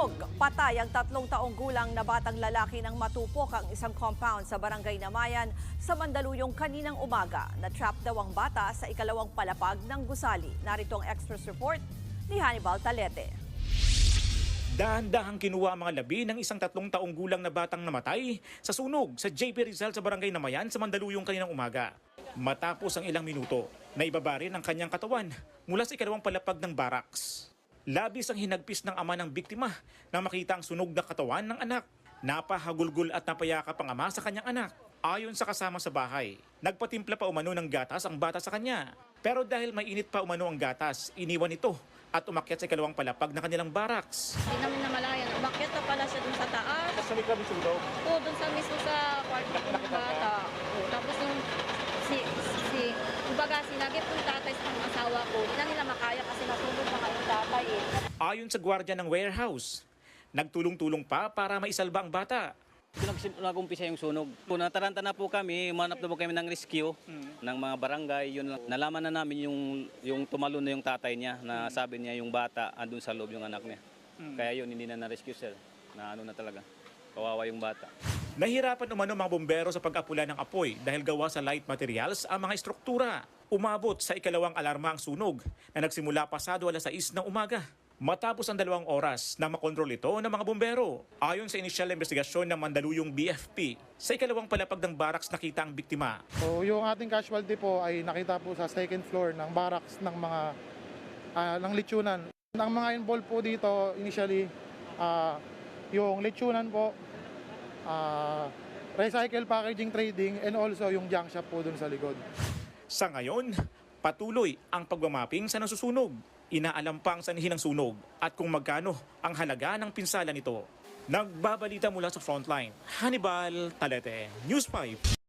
Sunog, patay ang tatlong taong gulang na batang lalaki ng matupok ang isang compound sa barangay Namayan sa Mandaluyong kaninang umaga. Na-trap daw ang bata sa ikalawang palapag ng gusali. Narito ang express report ni Hannibal Talete. Dahan-dahang kinuha ang mga labi ng isang tatlong taong gulang na batang namatay sa sunog sa JP Rizal sa barangay Namayan sa Mandaluyong kaninang umaga. Matapos ang ilang minuto, naibaba rin ang kanyang katawan mula sa ikalawang palapag ng baraks. Labis ang hinagpis ng ama ng biktima nang makita ang sunog na katawan ng anak. Napahagulgol at napayakap ang ama sa kanyang anak. Ayon sa kasama sa bahay, nagpatimpla pa umano ng gatas ang bata sa kanya. Pero dahil mainit pa umano ang gatas, iniwan ito at umakyat sa ikalawang palapag ng kanilang baraks. Hindi namin namalayan. Umakyat na pala siya dun sa taas. Sa likod ng sunog, Oo, dun sa mismo sa sinagip ko yung tatay sa mga asawa ko, hindi na nila makaya kasi nasunog na kayong tatay eh. Ayon sa gwardiya ng warehouse, nagtulong-tulong pa para maisalba ang bata. Nag- Nag-umpisa yung sunog. Po, nataranta na po kami, manap na po kami ng rescue ng mga barangay. Yun, lang. nalaman na namin yung, yung tumalon na yung tatay niya na sabi niya yung bata andun sa loob yung anak niya. Kaya yun, hindi na na-rescue sir. Na ano na talaga. Kawawa yung bata. Nahirapan umano mga bombero sa pag-apula ng apoy dahil gawa sa light materials ang mga estruktura. Umabot sa ikalawang alarma ang sunog na nagsimula pasado alas 6 ng umaga. Matapos ang dalawang oras na makontrol ito ng mga bombero. Ayon sa inisyal na investigasyon ng Mandaluyong BFP, sa ikalawang palapag ng baraks nakita ang biktima. So, yung ating casualty po ay nakita po sa second floor ng barracks ng mga ah, ng lechonan. Ang mga involved po dito initially ah, yung lechonan po ah, recycle packaging trading and also yung junk shop po dun sa likod. Sa ngayon, patuloy ang pagmamapping sa nasusunog. Inaalam pa ang sanhi ng sunog at kung magkano ang halaga ng pinsala nito. Nagbabalita mula sa frontline, Hannibal Talete, News 5.